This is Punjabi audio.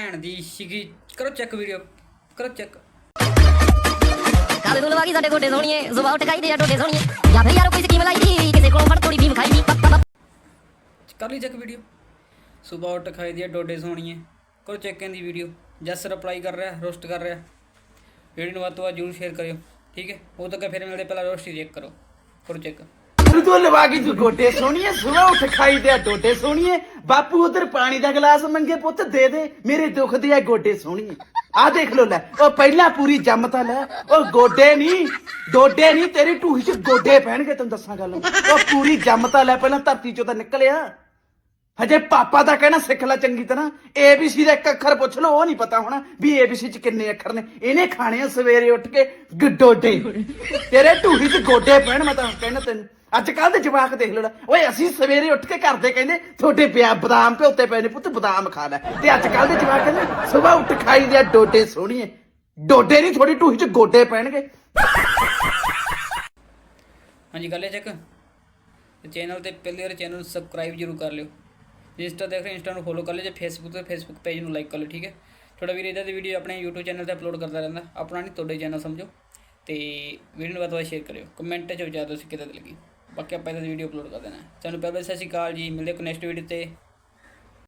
ਭੈਣ ਦੀ ਸੀਗੀ। ਕਰੋ ਚੈੱਕ ਵੀਡੀਓ ਕਰੋ ਚੈੱਕ ਕਾਲੇ ਨੂੰ ਲਵਾ ਗਈ ਸਾਡੇ ਗੋਡੇ ਸੋਣੀਏ ਜ਼ੁਬਾਨ ਟਕਾਈ ਦੇ ਆ ਡੋਡੇ ਸੋਣੀਏ ਜਾਂ ਫਿਰ ਯਾਰ ਕੋਈ ਸਕੀਮ ਲਾਈ ਦੀ ਕਿਸੇ ਕੋਲੋਂ ਫੜ ਥੋੜੀ ਫੀਮ ਖਾਈ ਦੀ ਪੱਪਾ ਕਰ ਲਈ ਚੈੱਕ ਵੀਡੀਓ ਸਵੇਰ ਉੱਠ ਖਾਈ ਦੀ ਆ, ਡੋਡੇ ਸੋਣੀਏ ਕਰੋ ਚੈੱਕ ਇਹਦੀ ਵੀਡੀਓ ਜਸ ਰਿਪਲਾਈ ਕਰ ਰਿਹਾ ਰੋਸਟ ਕਰ ਰਿਹਾ। ਵੀਡੀਓ ਨੂੰ ਵੱਧ ਤੋਂ ਵੱਧ ਜਰੂਰ ਸ਼ੇਅਰ ਕਰਿਓ ਠੀਕ ਹੈ? ਉਹ ਤੱਕ ਫਿਰ ਮਿਲਦੇ ਪਹਿਲਾਂ ਰੋਸਟ ਹੀ ਚੈੱਕ ਕਰੋ। ਕਰੋ ਚੈੱਕ ਤੂੰ ਤੂੰ ਲਵਾ ਕੇ ਤੂੰ ਗੋਡੇ ਸੋਣੀਏ ਸੁਬਾ ਉੱਠ ਖਾਈ ਦੇ ਟੋਟੇ ਸੋਣੀਏ ਬਾਪੂ ਉਧਰ ਪਾਣੀ ਦਾ ਗਲਾਸ ਮੰਗੇ, ਪੁੱਤ ਦੇ ਦੇ, ਮੇਰੇ ਦੁੱਖ ਦੇ ਆ ਗੋਡੇ ਸੋਣੀਏ ਆ ਦੇਖ ਲੋ ਲੈ, ਉਹ ਪਹਿਲਾਂ ਪੂਰੀ ਜੰਮ ਤਾਂ ਲੈ, ਉਹ ਗੋਡੇ ਨਹੀਂ, ਡੋਡੇ ਨਹੀਂ, ਤੇਰੀ ਢੂਹੀ 'ਚ ਗੋਡੇ ਪੈਣਗੇ, ਤੈਨੂੰ ਦੱਸਾਂ ਗੱਲ। ਉਹ ਪੂਰੀ ਜੰਮ ਤਾਂ ਲੈ, ਪਹਿਲਾਂ ਧਰਤੀ 'ਚੋਂ ਤਾਂ ਨਿਕਲਿਆ। ਹਜੇ ਪਾਪਾ ਦਾ ਕਹਿਣਾ ਸਿੱਖ ਲੈ ਚੰਗੀ ਤਰ੍ਹਾਂ। ABC ਦਾ ਇੱਕ ਅੱਖਰ ਪੁੱਛ ਲਓ, ਉਹ ਨਹੀਂ ਪਤਾ ਹੋਣਾ ਵੀ ABC 'ਚ ਕਿੰਨੇ ਅੱਖਰ ਨੇ। ਇਹਨੇ ਖਾਣੇ ਆ ਸਵੇਰੇ ਉੱਠ ਕੇ ਗ- ਤੇਰੇ ਢੂਹੀ 'ਚ ਗੋਡੇ ਪੈਣ, ਮੈਂ ਤਾਂ ਕਹਿਣਾ ਤੈਨੂੰ। ਅੱਜ ਕੱਲ ਦੇ ਜਵਾਕ ਦੇਖ ਲੋ। ਲੈ ਓਏ, ਅਸੀਂ ਸਵੇਰੇ ਉੱਠ ਕੇ ਕਰਦੇ ਕਹਿੰਦੇ, ਤੁਹਾਡੇ ਪਿਆ ਬਦਾਮ ਭਿਉਤੇ ਪਏ ਨੇ ਪੁੱਤ, ਬਦਾਮ ਖਾ ਲੈ। ਤੇ ਅੱਜ ਕੱਲ ਦੇ ਜਵਾਕ ਕਹਿੰਦੇ, ਸਵੇਰ ਉੱਠ ਖਾਈ ਦੇ ਡੋਡੇ ਸੋਹਣੀਏ। ਡੋਡੇ ਨਹੀਂ ਥੋੜੀ ਢੂਹੀ 'ਚ ਗੋਡੇ ਪੈਣਗੇ। ਹਾਂਜੀ ਗੱਲ ਹੈ ਚੈਨਲ ਤੇ ਪਹਿਲੀ ਵਾਰ ਚੈਨਲ ਸਬਸਕ੍ਰਾਈਬ ਜਰੂਰ ਕਰ ਲਿਓ। ਇੰਸਟਾ ਦੇਖ ਰਹੇ, ਇੰਸਟਾ ਨੂੰ ਫੋਲੋ ਕਰ ਲਿਓ ਜੇ ਫੇਸਬੁੱਕ ਤੇ ਫੇਸਬੁੱਕ ਪੇਜ ਨੂੰ ਲਾਈਕ ਕਰ ਲਿਓ ਠੀਕ ਹੈ? ਤੁਹਾਡਾ ਵੀਰ ਇਹਦਾ ਦੀ ਵੀਡੀਓ ਆਪਣੇ YouTube ਚੈਨਲ ਤੇ ਅਪਲੋਡ ਕਰਦਾ ਰਹਿੰਦਾ, ਆਪਣਾ ਨਹੀਂ, ਤੁਹਾਡੇ ਚੈਨਲ ਸਮਝੋ। ਤੇ ਵੀਡੀਓ ਨੂੰ ਵੱਧ ਤੋਂ ਵੱਧ ਸ਼ੇਅਰ ਕਰਿਓ ਕਮੈਂਟ 'ਚ ਵਿਚਾਰ ਤੁਸੀਂ ਕਿਦਾਂ ਦੀ ਲੱਗੀ। ਬਾਕੀ ਆਪਾਂ ਇਹਦਾ ਵੀਡੀਓ ਅਪਲੋਡ ਕਰ ਦੇਣਾ। ਸਾਨੂੰ ਪਹਿਲਾਂ ਸਤਿ ਸ਼੍ਰੀ ਅਕਾਲ ਜੀ, ਮਿਲਦੇ ਕੋ ਨੈਕਸਟ ਵੀਡੀਓ ਤੇ।